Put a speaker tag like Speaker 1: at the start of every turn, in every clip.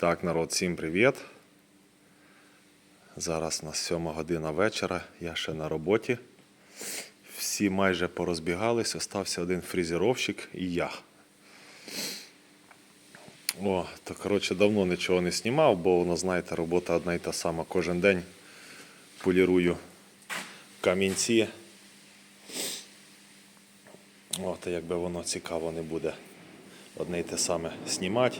Speaker 1: Так, народ, всім привіт. Зараз у нас 7 година вечора, я ще на роботі. Всі майже порозбігались, остався один фрезеровщик і я. О, то коротше давно нічого не знімав, бо воно, знаєте, робота одна і та сама. Кожен день полірую камінці. О, якби воно цікаво не буде одне й те саме знімати.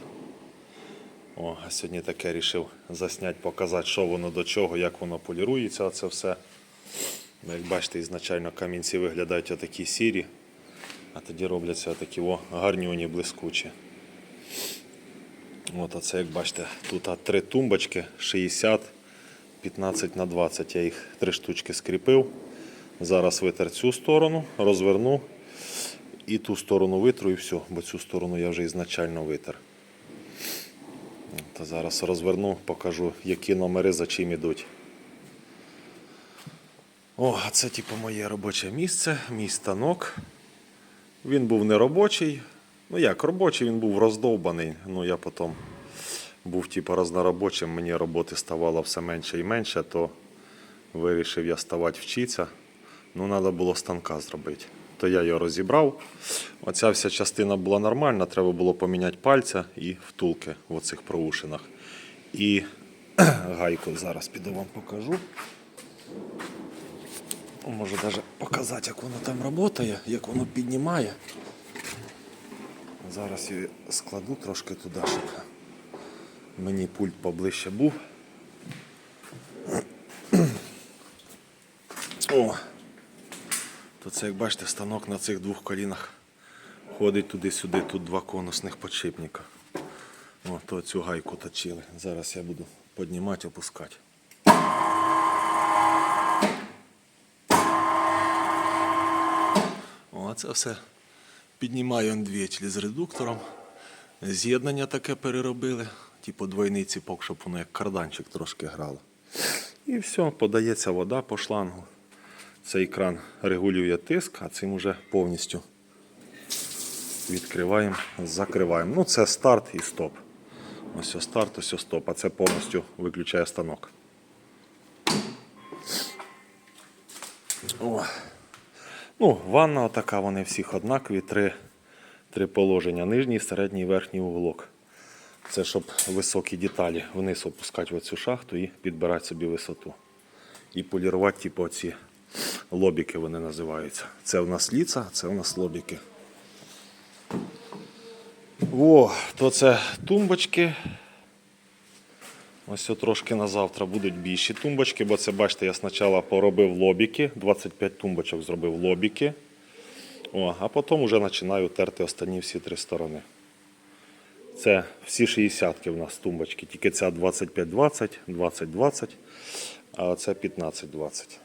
Speaker 1: О, сьогодні таке рішив засняти, показати, що воно до чого, як воно полірується, оце все. Ну, Як бачите, ізначально камінці виглядають отакі сірі, а тоді робляться такі о, гарнюні блискучі. От оце, як бачите, тут три тумбочки 60, 15 на 20. Я їх три штучки скріпив. Зараз витер цю сторону, розверну і ту сторону витру і все, бо цю сторону я вже ізначально витер. То зараз розверну, покажу, які номери за чим ідуть. О, а це типу моє робоче місце, мій станок. Він був не робочий. Ну як робочий, він був роздовбаний. Ну я потім був типу розноробочим, мені роботи ставало все менше і менше, то вирішив я ставати вчитися. Ну, треба було станка зробити. То я його розібрав. Оця вся частина була нормальна, треба було поміняти пальця і втулки в оцих проушинах. І гайку зараз піду вам покажу. Можу навіть показати, як воно там працює, як воно піднімає. Зараз її складу трошки туди, щоб мені пульт поближче був. О! То це, як бачите, станок на цих двох колінах ходить туди-сюди, тут два конусних подшипника. О, то цю гайку точили. Зараз я буду піднімати, опускати. О, це все піднімаю двічі з редуктором. З'єднання таке переробили, типу двойний ціпок, щоб воно як карданчик трошки грало. І все, подається вода по шлангу. Цей кран регулює тиск, а цим уже повністю відкриваємо, закриваємо. Ну, це старт і стоп. Ось ось старт, ось ось стоп, а це повністю виключає станок. О. Ну, ванна така, вони всіх однакові, три, три положення. Нижній, середній, верхній уголок. Це щоб високі деталі вниз опускати в оцю шахту і підбирати собі висоту. І полірувати, типу, оці лобіки вони називаються. Це у нас ліца, це у нас лобіки. О, то це тумбочки. Ось трошки на завтра будуть більші тумбочки, бо це, бачите, я спочатку поробив лобіки, 25 тумбочок зробив лобіки. О, а потім вже починаю терти останні всі три сторони. Це всі 60-ки в нас тумбочки, тільки ця 25-20, 20-20, а це 15-20.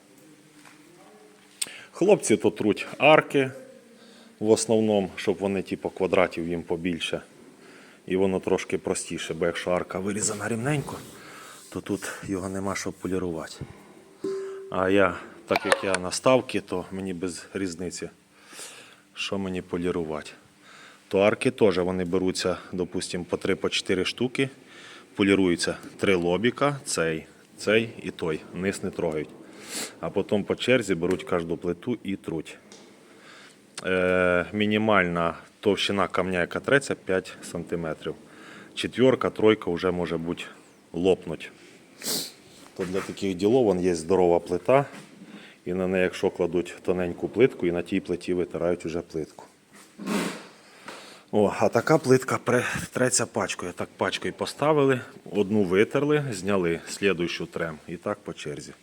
Speaker 1: Хлопці то труть арки в основному, щоб вони типу, квадратів їм побільше. І воно трошки простіше, бо якщо арка вирізана рівненько, то тут його нема що полірувати. А я, так як я на ставки, то мені без різниці, що мені полірувати. То арки теж вони беруться, допустимо, по 3-4 штуки, поліруються три лобіка, цей, цей і той. Низ не трогають. А потім по черзі беруть кожну плиту і труть. Е, мінімальна товщина камня, яка треться, 5 см. Четверка, тройка вже може бути лопнуть. То для таких ділов є здорова плита. І на неї, якщо кладуть тоненьку плитку, і на тій плиті витирають уже плитку. О, а така плитка треться пачкою. Так пачкою поставили, одну витерли, зняли, слідуючу трем. І так по черзі.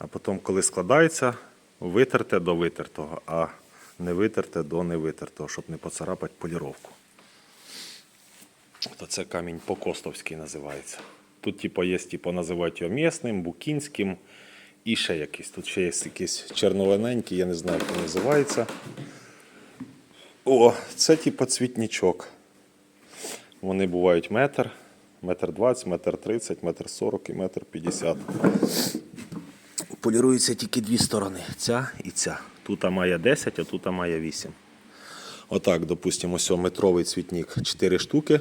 Speaker 1: А потім, коли складається, витерте до витертого, а не витерте до невитертого, щоб не поцарапати поліровку. То це камінь Покостовський називається. Тут, типу, є, типу, називають його місним, букінським і ще якийсь. Тут ще є якийсь черновененький, я не знаю, як він називається. О, це типу цвітнічок. Вони бувають метр, метр двадцять, метр тридцять, метр сорок і метр п'ятдесят. Поліруються тільки дві сторони: ця і ця. Тут має 10, а тут має 8. Отак, допустимо, ось метровий цвітник 4 штуки.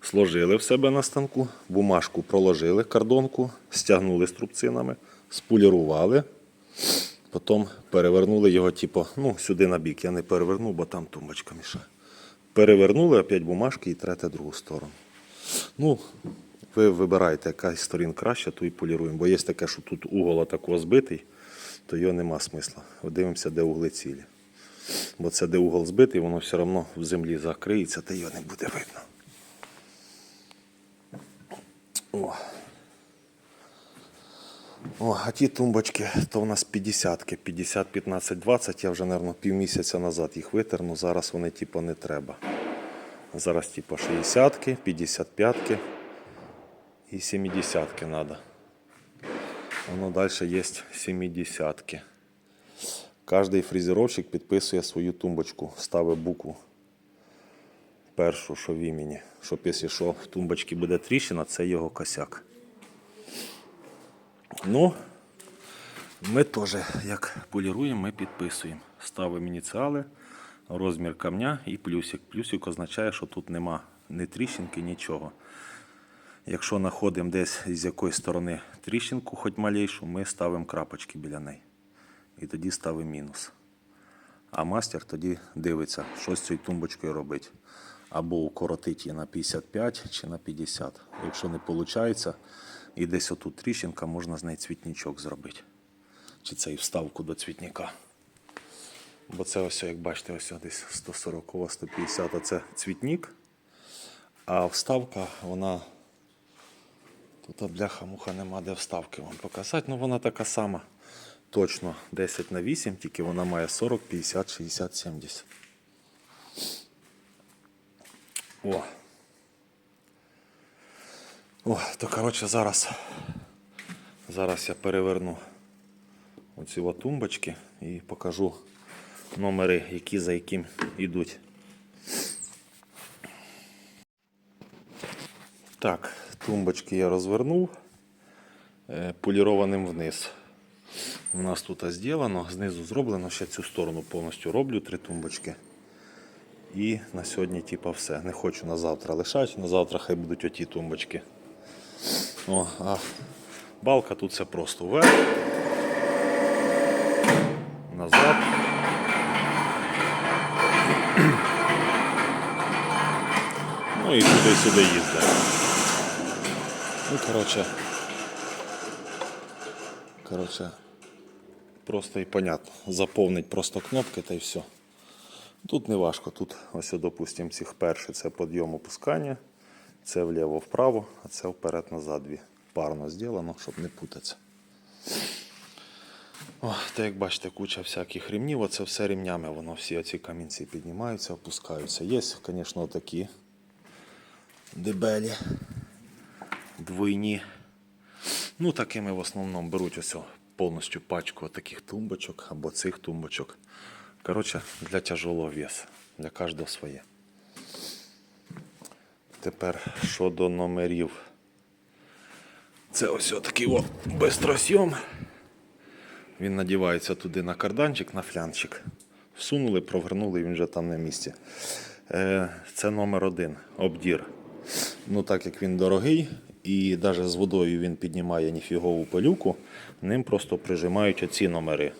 Speaker 1: сложили в себе на станку, бумажку проложили кардонку, стягнули струбцинами, сполірували, потім перевернули його, типу, ну, сюди на бік. Я не перевернув, бо там тумбочка мішає. Перевернули опять бумажки і трете другу сторону. Ну, ви вибираєте, яка із сторін краще, то і поліруємо. Бо є таке, що тут угол такого збитий, то його нема смисла. Дивимося, де угли цілі. Бо це де угол збитий, воно все одно в землі закриється, та його не буде видно. О. О, а ті тумбочки, то у нас 50-ки, 50, 15, 20. Я вже, мабуть, півмісяця назад їх витер, але зараз вони типу не треба. Зараз типу 60-ки, 55-ки і 70-ки треба. Воно далі є 70-ки. Кожний фрезеровщик підписує свою тумбочку, ставить букву першу, що в імені. Щоб якщо що, в тумбочці буде тріщина, це його косяк. Ну, ми теж, як поліруємо, ми підписуємо. Ставимо ініціали, розмір камня і плюсик. Плюсик означає, що тут нема ні тріщинки, нічого. Якщо знаходимо десь з якоїсь сторони тріщинку, хоч малейшу, ми ставимо крапочки біля неї. І тоді ставимо мінус. А мастер тоді дивиться, що з цією тумбочкою робить. Або укоротить її на 55 чи на 50. Якщо не виходить, і десь отут тріщинка, можна з неї цвітничок зробити. Чи цей вставку до цвітника. Бо це ось, як бачите, ось десь 140 150 це цвітник. А вставка, вона. Тут бляха-муха нема де вставки вам показати. Ну вона така сама. Точно 10 на 8, тільки вона має 40, 50, 60, 70. О. О, то коротше зараз. Зараз я переверну оці тумбочки і покажу номери, які за яким йдуть. Так, тумбочки я розвернув е, полірованим вниз. У нас тут зроблено, знизу зроблено, ще цю сторону повністю роблю, три тумбочки. І на сьогодні типа все. Не хочу на завтра лишати, на завтра хай будуть оті тумбочки. О, а балка тут все просто вверх, назад. Ну і туди-сюди їздить. Ну, коротше. Коротше, просто і понятно. Заповнить просто кнопки та й все. Тут не важко. Тут, ось, допустимо, цих перший це підйом опускання, це вліво-вправо, а це вперед-назад дві. Парно зроблено, щоб не путатися. О, та як бачите, куча всяких ремнів, оце все ремнями, воно всі оці камінці піднімаються, опускаються. Є, звісно, такі дебелі, двойні. Ну, такими в основному беруть ось повністю пачку таких тумбочок або цих тумбочок. Коротше, для тяжелого весу, для кожного своє. Тепер щодо номерів. Це ось такий о, бистросйом. Він надівається туди на карданчик, на флянчик. Всунули, провернули, він вже там на місці. Е, Це номер один обдір. Ну, так як він дорогий, і навіть з водою він піднімає ніфігову пилюку, ним просто прижимають оці номери.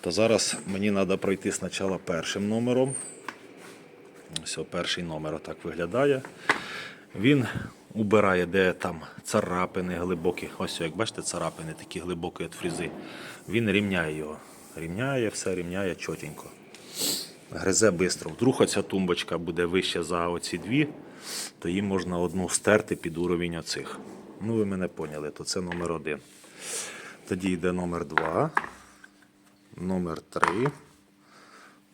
Speaker 1: То зараз мені треба пройти спочатку першим номером. Ось перший номер отак виглядає. Він убирає, де там царапини глибокі. Ось, як бачите, царапини такі глибокі від фрізи. Він рівняє його. Рівняє, все рівняє чотенько. Гризе швидко. Вдруг оця тумбочка буде вище за оці дві, то її можна одну стерти під уровень оцих. Ну, ви мене поняли, то це номер один. Тоді йде номер два, номер три,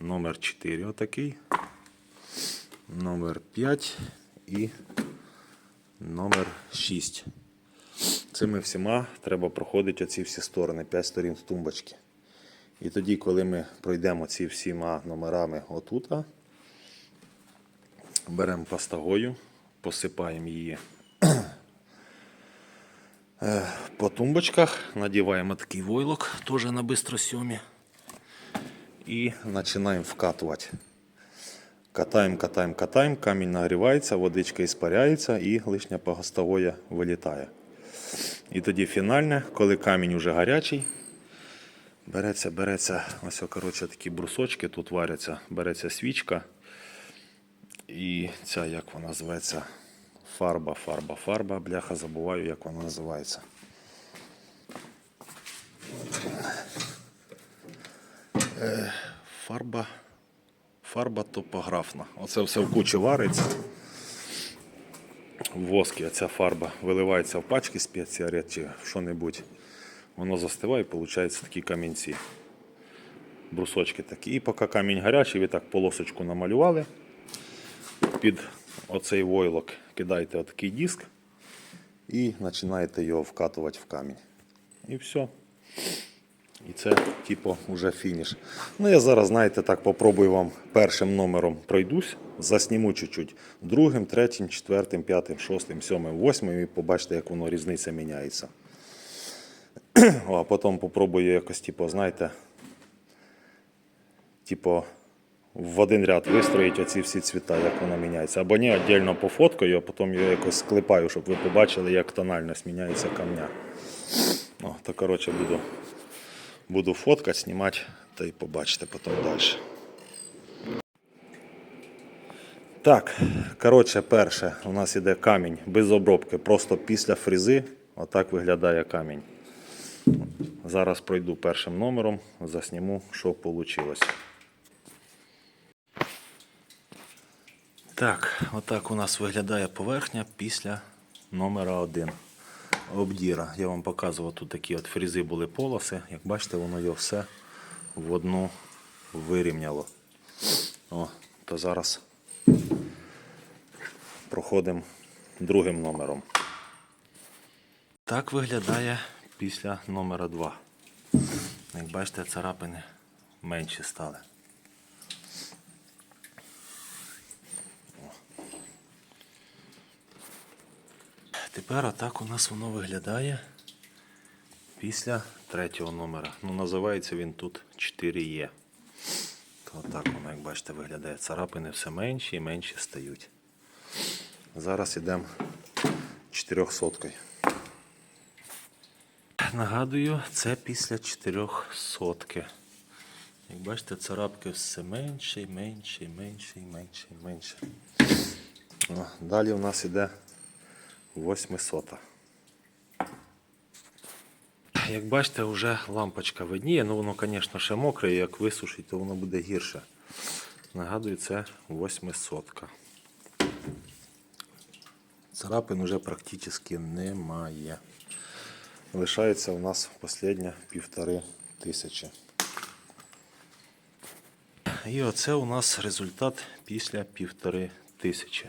Speaker 1: номер 4 отакий, номер 5 і номер 6. Цими всіма треба проходити оці всі сторони, 5 сторін з тумбочки. І тоді, коли ми пройдемо ці всіма номерами отута, беремо пастагою, посипаємо її е, по тумбочках, надіваємо такий войлок, теж на бистросьомі, і починаємо вкатувати. Катаємо, катаємо, катаємо, камінь нагрівається, водичка іспаряється і лишня погостовоє вилітає. І тоді фінальне, коли камінь уже гарячий, береться, береться, ось, коротше, такі брусочки тут варяться, береться свічка. І ця, як вона називається, фарба, фарба, фарба, бляха, забуваю, як вона називається. Е, Фарба, фарба топографна. Оце все в кучі вариться. В воскі ця фарба виливається в пачки спеціарет чи що-небудь. Воно застиває і виходить такі камінці. Брусочки такі. І поки камінь гарячий, ви так полосочку намалювали. Під оцей войлок кидаєте отакий диск і починаєте його вкатувати в камінь. І все. І це, типу, вже фініш. Ну, я зараз, знаєте, так попробую вам першим номером пройдусь, засніму чуть-чуть. Другим, третім, четвертим, п'ятим, шостим, сьомим, восьмим і побачите, як воно різниця міняється. А потім попробую якось, типу, знаєте, типу, в один ряд вистроїть оці всі цвіта, як воно міняється. Або ні, віддільно пофоткаю, а потім його якось склепаю, щоб ви побачили, як тональність міняється камня. О, то, коротше, буду буду фоткати, знімати та й побачите потім далі. Так, коротше, перше, у нас іде камінь без обробки, просто після фрізи. Отак виглядає камінь. Зараз пройду першим номером, засніму, що вийшло. Так, отак у нас виглядає поверхня після номера 1 обдіра. Я вам показував, тут такі от фрізи були полоси. Як бачите, воно його все в одну вирівняло. О, то зараз проходимо другим номером. Так виглядає після номера 2. Як бачите, царапини менші стали. Тепер отак у нас воно виглядає після третього номера. Ну, називається він тут 4Е. То отак воно, як бачите, виглядає. Царапини все менші і менші стають. Зараз йдемо 400. Нагадую, це після 400. Як бачите, царапки все менше і менше і менше і менше і менше. Далі у нас іде 800. Як бачите, вже лампочка видніє, ну воно, звісно, ще мокре, і як висушить, то воно буде гірше. Нагадую, це 800. Царапин вже практично немає. Лишається у нас останнє півтори тисячі. І оце у нас результат після півтори тисячі.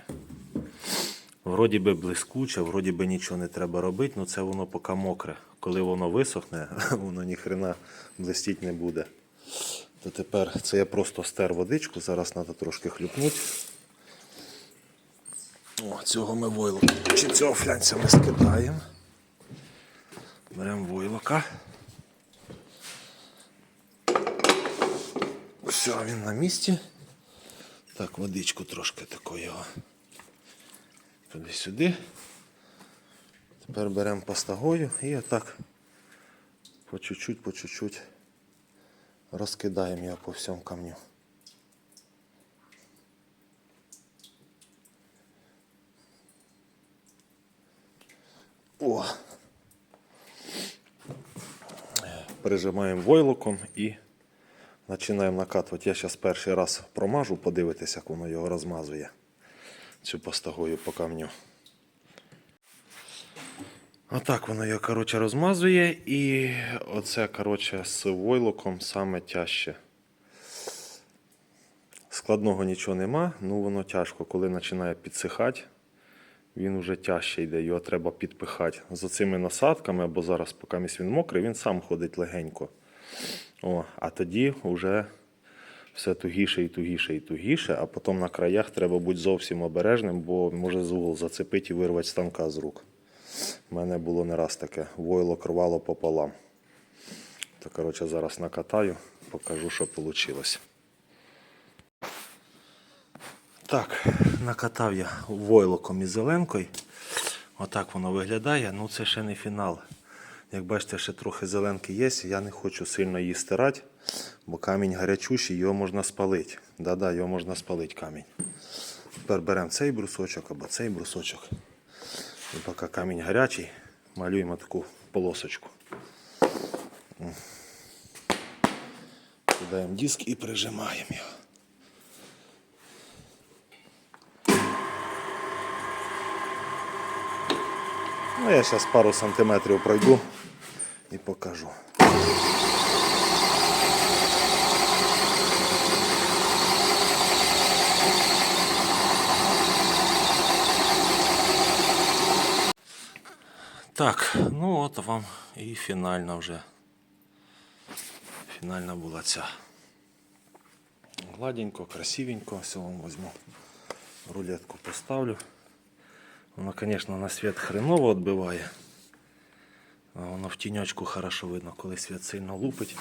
Speaker 1: Вроді би блискуче, вроді би нічого не треба робити, але це воно поки мокре. Коли воно висохне, воно ніхрена блистіть не буде. То тепер це я просто стер водичку, зараз треба трошки хлюпнути. О, цього ми войлока. Чи цього флянця ми скидаємо. Беремо войлока. Все, він на місці. Так, водичку трошки такої. його туди-сюди. Тепер беремо пастагою і отак по чуть-чуть, по чуть-чуть розкидаємо його по всьому камню. О! Прижимаємо войлоком і починаємо накатувати. Я зараз перший раз промажу, подивитися, як воно його розмазує цю пастагою по камню. Отак воно його коротше, розмазує і оце коротше, з войлоком саме тяжче. Складного нічого нема, ну воно тяжко. Коли починає підсихати, він вже тяжче йде, його треба підпихати. З оцими насадками, або зараз, поки він мокрий, він сам ходить легенько. О, а тоді вже все тугіше і тугіше і тугіше, а потім на краях треба бути зовсім обережним, бо може з угол зацепити і вирвати станка з рук. У мене було не раз таке. Войло рвало пополам. То, коротше, зараз накатаю, покажу, що вийшло. Так, накатав я войлоком із зеленкою. Отак воно виглядає. Ну це ще не фінал. Як бачите, ще трохи зеленки є. Я не хочу сильно її стирати, бо камінь гарячущий, його можна спалити. Да-да, його можна спалити камінь. Тепер беремо цей брусочок або цей брусочок. І поки камінь гарячий, малюємо таку полосочку. Кидаємо диск і прижимаємо його. Ну, я зараз пару сантиметрів пройду і покажу. Так, ну от вам і фінальна вже. Фінальна була ця. Гладенько, красивенько. Все вам візьму. Рулетку поставлю. Воно, звісно, на світ хреново відбиває. Воно в тіньочку хорошо видно, коли світ сильно лупить,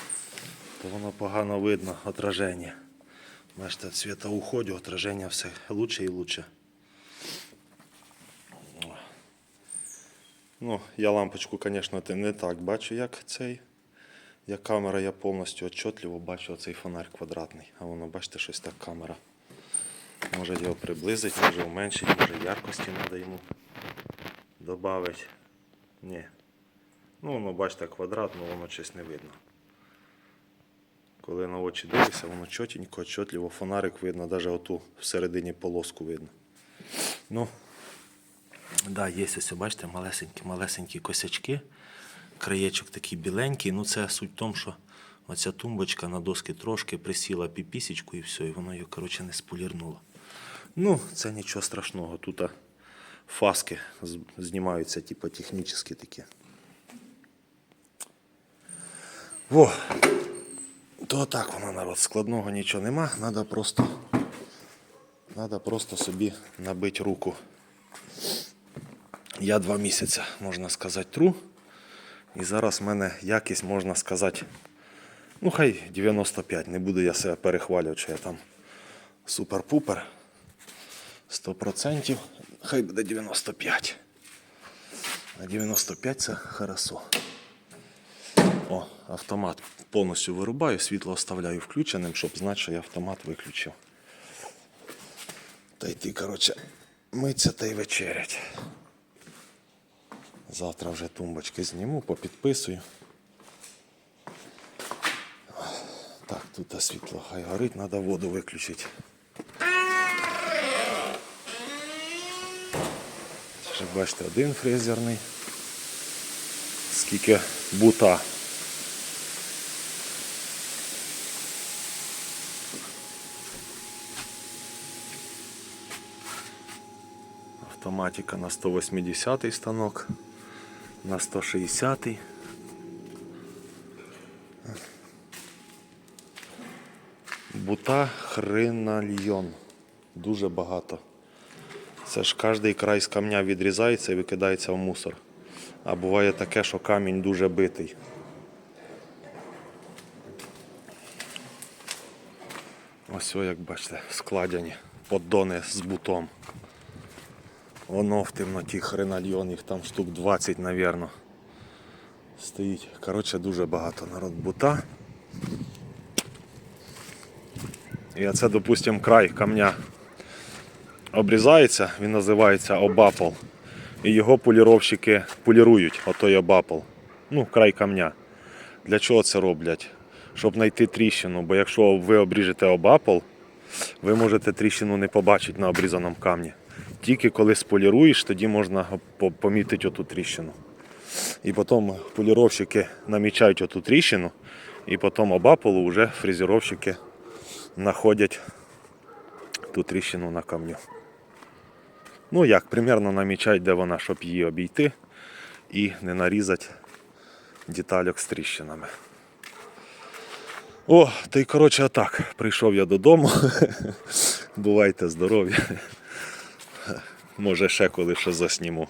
Speaker 1: то воно погано видно отраження. Бачите, світа уходить, отраження все лучше і лучше. Ну, я лампочку, звісно, не так бачу, як цей. Як камера, я повністю отчетливо бачу цей фонарь квадратний. А воно, бачите, щось так камера. Може його приблизити, може уменшити, може яркості треба йому додати. Ні. Ну, воно, бачите, квадрат, але воно щось не видно. Коли на очі дивишся, воно чотенько, отчетливо, фонарик видно, навіть оту всередині полоску видно. Ну, да, є ось, бачите, малесенькі, малесенькі косячки. Краєчок такий біленький. Ну, це суть в тому, що оця тумбочка на доски трошки присіла піпісечку і все, і воно її, коротше, не сполірнуло. Ну, це нічого страшного. Тут фаски знімаються, типу, технічні такі. Во. То так воно, народ, складного нічого нема. Надо просто, надо просто собі набити руку. Я два місяці, можна сказати, тру. І зараз в мене якість, можна сказати, ну хай 95. Не буду я себе перехвалювати, що я там супер-пупер. 100%. Хай буде 95. А 95 це хорошо. О, автомат повністю вирубаю, світло оставляю включеним, щоб знати, що я автомат виключив. Та йти, коротше, миться та й вечерять. Завтра вже тумбочки зніму, попідписую. Так, тут світло хай горить, треба воду виключити. Бачите, один фрезерний. Скільки бута. Автоматика на 180 станок, на 160. -й. Бута хренальйон. Дуже багато. Це ж кожний край з камня відрізається і викидається в мусор. А буває таке, що камінь дуже битий. Ось, як бачите, складені поддони з бутом. Воно в темноті хренальйон, їх там штук 20, навірно. Стоїть. Коротше, дуже багато народ бута. І оце, допустимо, край камня обрізається, він називається обапол. І його поліровщики полірують, отой обапол. Ну, край камня. Для чого це роблять? Щоб знайти тріщину, бо якщо ви обріжете обапол, ви можете тріщину не побачити на обрізаному камні. Тільки коли споліруєш, тоді можна помітити оту тріщину. І потім поліровщики намічають оту тріщину, і потім обаполу вже фрезеровщики знаходять ту тріщину на камню. Ну як, примерно намічають, де вона, щоб її обійти і не нарізати детальок з тріщинами. О, та й коротше отак. Прийшов я додому. Бувайте здорові. Може ще коли що засніму.